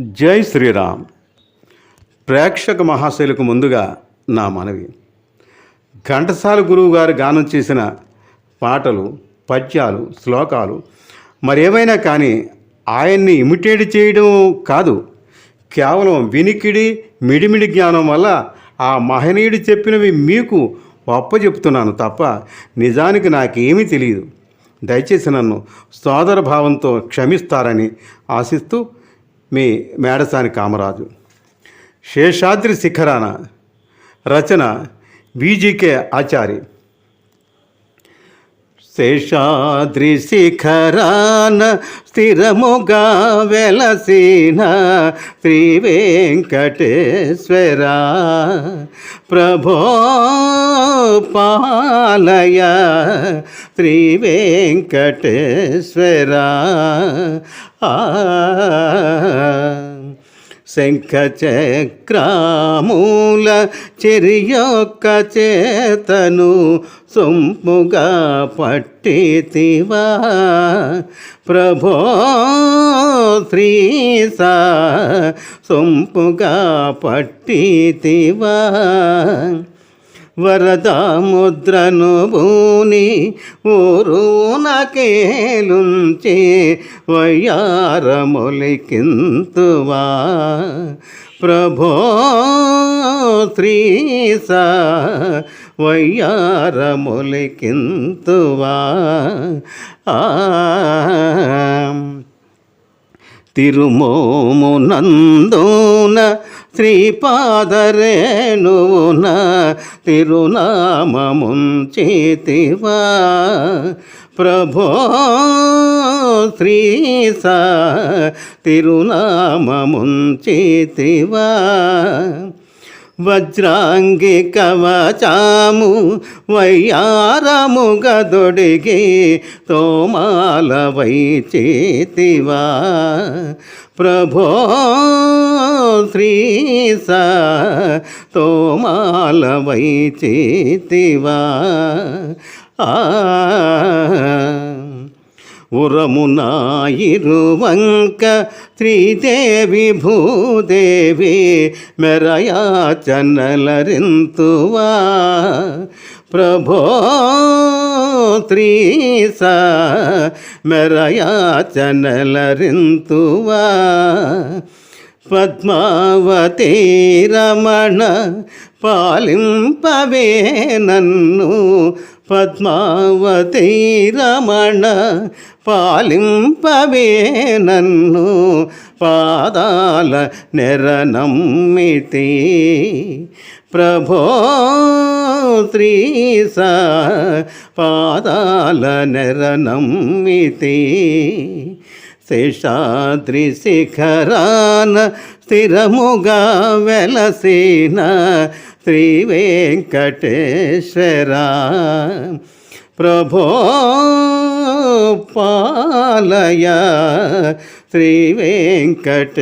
జై శ్రీరామ్. ప్రేక్షక మహాశైలకు ముందుగా నా మనవి. ఘంటసాల గురువు గారు గానం చేసిన పాటలు పద్యాలు శ్లోకాలు మరేమైనా కానీ ఆయన్ని ఇమిటేట్ చేయడం కాదు. కేవలం వినికిడి మిడిమిడి జ్ఞానం వల్ల ఆ మహనీయుడు చెప్పినవి మీకు చెప్తున్నాను తప్ప నిజానికి నాకేమీ తెలియదు. దయచేసి నన్ను సోదర భావంతో క్షమిస్తారని ఆశిస్తూ మీ మేడసాని కామరాజు. శేషాద్రి శిఖరాన రచన విజికే ఆచారి. శేషాద్రి శిఖరాన స్థిరముగా వెలసిన శ్రీ వెంకటేశ్వర ప్రభో పాలయ శ్రీ వెంకటేశ్వర ఆ శంఖచక్రామూల చెరియొక్క చేతను సొంపుగా పట్టితివా. ప్రభో శ్రీసా సొంపుగా పట్టితివా. వరదాముద్రను భూని ఊరునకేలుంచి వయ్యారములికింతువా. ప్రభో శ్రీసా వయ్యారములికింతువా. ఆ. తిరుమోమునందోన శ్రీపాదరేణువున తిరునామముంచితివా. ప్రభో శ్రీసా తిరునామముంచితివా. వజ్రాంగి కవచాము వయ్యారము గదొడిగి తోమాల వై చేతివా ప్రభో శ్రీసా తోమాల వై చేతివా ఆ ఉరమునాయిరువంక శ్రీదేవి భూదేవి మెరయాచనలరింతువా ప్రభో శ్రీసా మెరయాచనలరింతువా పద్మావతి రమణ పాలింపవే నన్ను పద్మావతి రమణ పాలింపవే నన్ను పాదాల నెరనమ్మితి ప్రభో శ్రీసా పాదాల నెరనమ్మితి శేషాద్రి శిఖరాన స్థిరముగా వెలసిన శ్రీ వెంకటేశ్వర ప్రభో పాలయ శ్రీ వెంకటేశ్వర